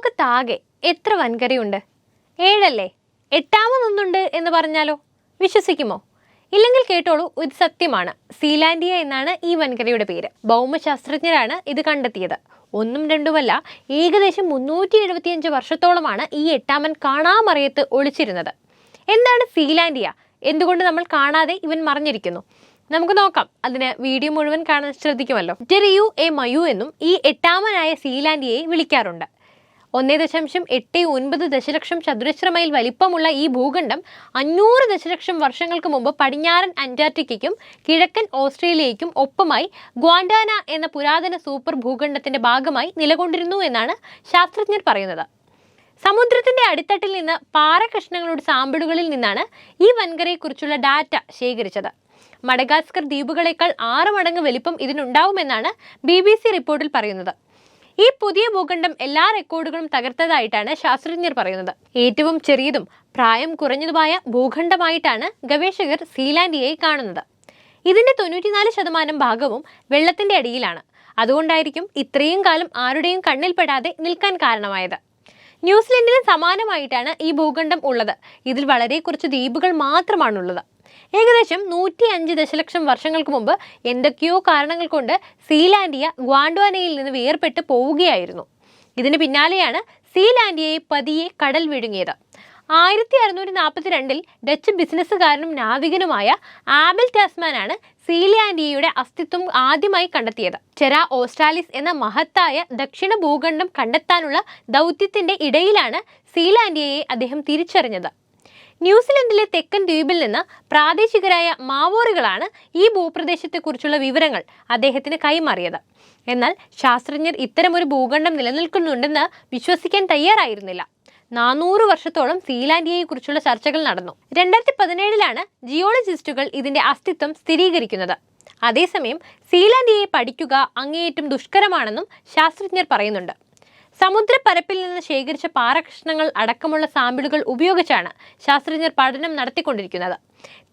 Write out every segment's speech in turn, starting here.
ലോകത്താകെ എത്ര വൻകരയുണ്ട്? ഏഴല്ലേ? എട്ടാമതൊന്നുണ്ട് എന്ന് പറഞ്ഞാലോ? വിശ്വസിക്കുമോ? ഇല്ലെങ്കിൽ കേട്ടോളൂ ഇത് സത്യമാണ്. സീലാൻഡിയ എന്നാണ് ഈ വൻകരയുടെ പേര്. ഭൗമശാസ്ത്രജ്ഞരാണ് ഇത് കണ്ടെത്തിയത്. ഒന്നും രണ്ടുമല്ല ഏകദേശം മുന്നൂറ്റി എഴുപത്തിയഞ്ച് വർഷത്തോളമാണ് ഈ എട്ടാമൻ കാണാമറിയത്ത് ഒളിച്ചിരുന്നത്. എന്താണ് സീലാൻഡിയ? എന്തുകൊണ്ട് നമ്മൾ കാണാതെ ഇവൻ മറിഞ്ഞിരിക്കുന്നു? നമുക്ക് നോക്കാം. അതിന് വീഡിയോ മുഴുവൻ കാണാൻ ശ്രദ്ധിക്കുമല്ലോ. ഡെറിയു എ മയു എന്നും ഈ എട്ടാമനായ സീലാൻഡിയയെ വിളിക്കാറുണ്ട്. ഒന്നേ ദശാംശം എട്ട് ഒൻപത് ദശലക്ഷം ചതുരശ്ര മൈൽ വലിപ്പമുള്ള ഈ ഭൂഖണ്ഡം അഞ്ഞൂറ് ദശലക്ഷം വർഷങ്ങൾക്ക് മുമ്പ് പടിഞ്ഞാറൻ അന്റാർട്ടിക്കയ്ക്കും കിഴക്കൻ ഓസ്ട്രേലിയയ്ക്കും ഒപ്പമായി ഗ്വാൻഡാന എന്ന പുരാതന സൂപ്പർ ഭൂഖണ്ഡത്തിന്റെ ഭാഗമായി നിലകൊണ്ടിരുന്നു എന്നാണ് ശാസ്ത്രജ്ഞർ പറയുന്നത്. സമുദ്രത്തിന്റെ അടിത്തട്ടിൽ നിന്ന് പാറകഷ്ണങ്ങളുടെ സാമ്പിളുകളിൽ നിന്നാണ് ഈ വൻകരയെക്കുറിച്ചുള്ള ഡാറ്റ ശേഖരിച്ചത്. മഡഗാസ്കർ ദ്വീപുകളേക്കാൾ ആറ് മടങ്ങ് വലിപ്പം ഇതിനുണ്ടാവുമെന്നാണ് ബി ബി സി റിപ്പോർട്ടിൽ പറയുന്നത്. ഈ പുതിയ ഭൂഖണ്ഡം എല്ലാ റെക്കോർഡുകളും തകർത്തതായിട്ടാണ് ശാസ്ത്രജ്ഞർ പറയുന്നത്. ഏറ്റവും ചെറിയതും പ്രായം കുറഞ്ഞതുമായ ഭൂഖണ്ഡമായിട്ടാണ് ഗവേഷകർ സീലാൻഡിയയെ കാണുന്നത്. ഇതിന്റെ തൊണ്ണൂറ്റിനാല് ശതമാനം ഭാഗവും വെള്ളത്തിന്റെ അടിയിലാണ്. അതുകൊണ്ടായിരിക്കും ഇത്രയും കാലം ആരുടെയും കണ്ണിൽപ്പെടാതെ നിൽക്കാൻ കാരണമായത്. ന്യൂസിലൻഡിന് സമാനമായിട്ടാണ് ഈ ഭൂഖണ്ഡം ഉള്ളത്. ഇതിൽ വളരെ കുറച്ച് ദ്വീപുകൾ മാത്രമാണുള്ളത്. ഏകദേശം നൂറ്റി അഞ്ച് ദശലക്ഷം വർഷങ്ങൾക്ക് മുമ്പ് എന്തൊക്കെയോ കാരണങ്ങൾ കൊണ്ട് സീലാൻഡിയ ഗ്വാണ്ടുവാനയിൽ നിന്ന് വേർപെട്ട് പോവുകയായിരുന്നു. ഇതിന് പിന്നാലെയാണ് സീലാൻഡിയയെ പതിയെ കടൽ വിഴുങ്ങിയത്. ആയിരത്തി അറുന്നൂറ്റി നാൽപ്പത്തി രണ്ടിൽ ഡച്ച് ബിസിനസ്സുകാരനും നാവികനുമായ ആബൽ ടാസ്മാനാണ് സീലാൻഡിയയുടെ അസ്തിത്വം ആദ്യമായി കണ്ടെത്തിയത്. ചെറ ഓസ്ട്രാലിസ് എന്ന മഹത്തായ ദക്ഷിണ ഭൂഖണ്ഡം കണ്ടെത്താനുള്ള ദൗത്യത്തിന്റെ ഇടയിലാണ് സീലാൻഡിയയെ അദ്ദേഹം തിരിച്ചറിഞ്ഞത്. ന്യൂസിലൻഡിലെ തെക്കൻ ദ്വീപിൽ നിന്ന് പ്രാദേശികരായ മാവോറികളാണ് ഈ ഭൂപ്രദേശത്തെക്കുറിച്ചുള്ള വിവരങ്ങൾ അദ്ദേഹത്തിന് കൈമാറിയത്. എന്നാൽ ശാസ്ത്രജ്ഞർ ഇത്തരമൊരു ഭൂഖണ്ഡം നിലനിൽക്കുന്നുണ്ടെന്ന് വിശ്വസിക്കാൻ തയ്യാറായിരുന്നില്ല. നാനൂറ് വർഷത്തോളം സീലാൻഡിയയെക്കുറിച്ചുള്ള ചർച്ചകൾ നടന്നു. രണ്ടായിരത്തി പതിനേഴിലാണ് ജിയോളജിസ്റ്റുകൾ ഇതിന്റെ അസ്തിത്വം സ്ഥിരീകരിക്കുന്നത്. അതേസമയം സീലാൻഡിയയെ പഠിക്കുക അങ്ങേയറ്റം ദുഷ്കരമാണെന്നും ശാസ്ത്രജ്ഞർ പറയുന്നുണ്ട്. സമുദ്രപ്പരപ്പിൽ നിന്ന് ശേഖരിച്ച പാറകഷ്ണങ്ങൾ അടക്കമുള്ള സാമ്പിളുകൾ ഉപയോഗിച്ചാണ് ശാസ്ത്രജ്ഞർ പഠനം നടത്തിക്കൊണ്ടിരിക്കുന്നത്.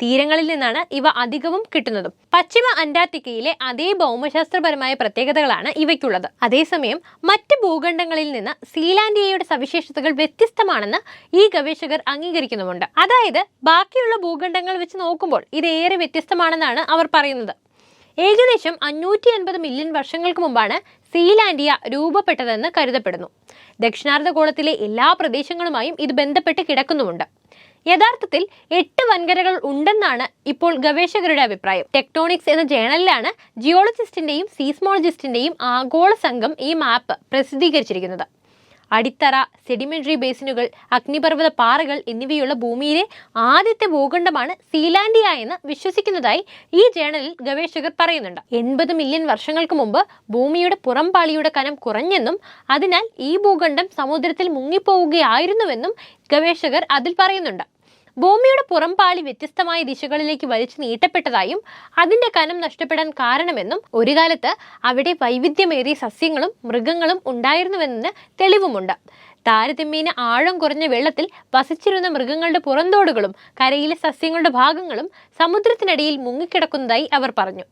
തീരങ്ങളിൽ നിന്നാണ് ഇവ അധികവും കിട്ടുന്നതും. പശ്ചിമ അന്റാർട്ടിക്കയിലെ അതേ ഭൗമശാസ്ത്രപരമായ പ്രത്യേകതകളാണ് ഇവയ്ക്കുള്ളത്. അതേസമയം മറ്റ് ഭൂഖണ്ഡങ്ങളിൽ നിന്ന് സീലാൻഡിയയുടെ സവിശേഷതകൾ വ്യത്യസ്തമാണെന്ന് ഈ ഗവേഷകർ അംഗീകരിക്കുന്നുമുണ്ട്. അതായത് ബാക്കിയുള്ള ഭൂഖണ്ഡങ്ങൾ വെച്ച് നോക്കുമ്പോൾ ഇത് ഏറെ വ്യത്യസ്തമാണെന്നാണ് അവർ പറയുന്നത്. ഏകദേശം അഞ്ഞൂറ്റി അൻപത് മില്യൺ വർഷങ്ങൾക്ക് മുമ്പാണ് സീലാൻഡിയ രൂപപ്പെട്ടതെന്ന് കരുതപ്പെടുന്നു. ദക്ഷിണാർദ്ധഗോളത്തിലെ എല്ലാ പ്രദേശങ്ങളുമായും ഇത് ബന്ധപ്പെട്ട് കിടക്കുന്നുമുണ്ട്. യഥാർത്ഥത്തിൽ എട്ട് വൻകരകൾ ഉണ്ടെന്നാണ് ഇപ്പോൾ ഗവേഷകരുടെ അഭിപ്രായം. ടെക്ടോണിക്സ് എന്ന ജേണലിലാണ് ജിയോളജിസ്റ്റിന്റെയും സീസ്മോളജിസ്റ്റിന്റെയും ആഗോള സംഘം ഈ മാപ്പ് പ്രസിദ്ധീകരിച്ചിരിക്കുന്നത്. അടിത്തറ സെഡിമെന്ററി ബേസിനുകൾ അഗ്നിപർവത പാറകൾ എന്നിവയുള്ള ഭൂമിയിലെ ആദ്യത്തെ ഭൂഖണ്ഡമാണ് സീലാൻഡിയ എന്ന് വിശ്വസിക്കുന്നതായി ഈ ജേണലിൽ ഗവേഷകർ പറയുന്നുണ്ട്. എൺപത് മില്യൺ വർഷങ്ങൾക്ക് മുമ്പ് ഭൂമിയുടെ പുറംപാളിയുടെ കനം കുറഞ്ഞെന്നും അതിനാൽ ഈ ഭൂഖണ്ഡം സമുദ്രത്തിൽ മുങ്ങിപ്പോവുകയായിരുന്നുവെന്നും ഗവേഷകർ അതിൽ പറയുന്നുണ്ട്. ഭൂമിയുടെ പുറംപാളി വ്യത്യസ്തമായ ദിശകളിലേക്ക് വലിച്ചു നീട്ടപ്പെട്ടതായും അതിന്റെ കനം നഷ്ടപ്പെടാൻ കാരണമെന്നും ഒരു കാലത്ത് അവിടെ വൈവിധ്യമേറിയ സസ്യങ്ങളും മൃഗങ്ങളും ഉണ്ടായിരുന്നുവെന്ന് തെളിവുമുണ്ട്. താരതമ്യേന ആഴം കുറഞ്ഞ വെള്ളത്തിൽ വസിച്ചിരുന്ന മൃഗങ്ങളുടെ പുറന്തോടുകളും കരയിലെ സസ്യങ്ങളുടെ ഭാഗങ്ങളും സമുദ്രത്തിനടിയിൽ മുങ്ങിക്കിടക്കുന്നതായി അവർ പറഞ്ഞു.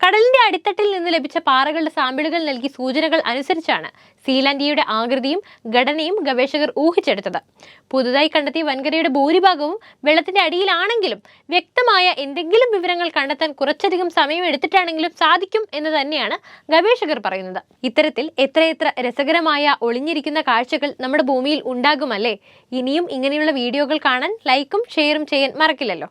കടലിന്റെ അടിത്തട്ടിൽ നിന്ന് ലഭിച്ച പാറകളുടെ സാമ്പിളുകൾ നൽകി സൂചനകൾ അനുസരിച്ചാണ് സീലാൻഡിയയുടെ ആകൃതിയും ഘടനയും ഗവേഷകർ ഊഹിച്ചെടുത്തത്. പുതുതായി കണ്ടെത്തിയ വൻകരയുടെ ഭൂരിഭാഗവും വെള്ളത്തിന്റെ അടിയിലാണെങ്കിലും വ്യക്തമായ എന്തെങ്കിലും വിവരങ്ങൾ കണ്ടെത്താൻ കുറച്ചധികം സമയം എടുത്തിട്ടാണെങ്കിലും സാധിക്കും എന്ന് തന്നെയാണ് ഗവേഷകർ പറയുന്നത്. ഇത്തരത്തിൽ എത്രയെത്ര രസകരമായ ഒളിഞ്ഞിരിക്കുന്ന കാഴ്ചകൾ നമ്മുടെ ഭൂമിയിൽ ഉണ്ടാകുമല്ലേ ഇനിയും ഇങ്ങനെയുള്ള വീഡിയോകൾ കാണാൻ ലൈക്കും ഷെയറും ചെയ്യാൻ മറക്കില്ലല്ലോ.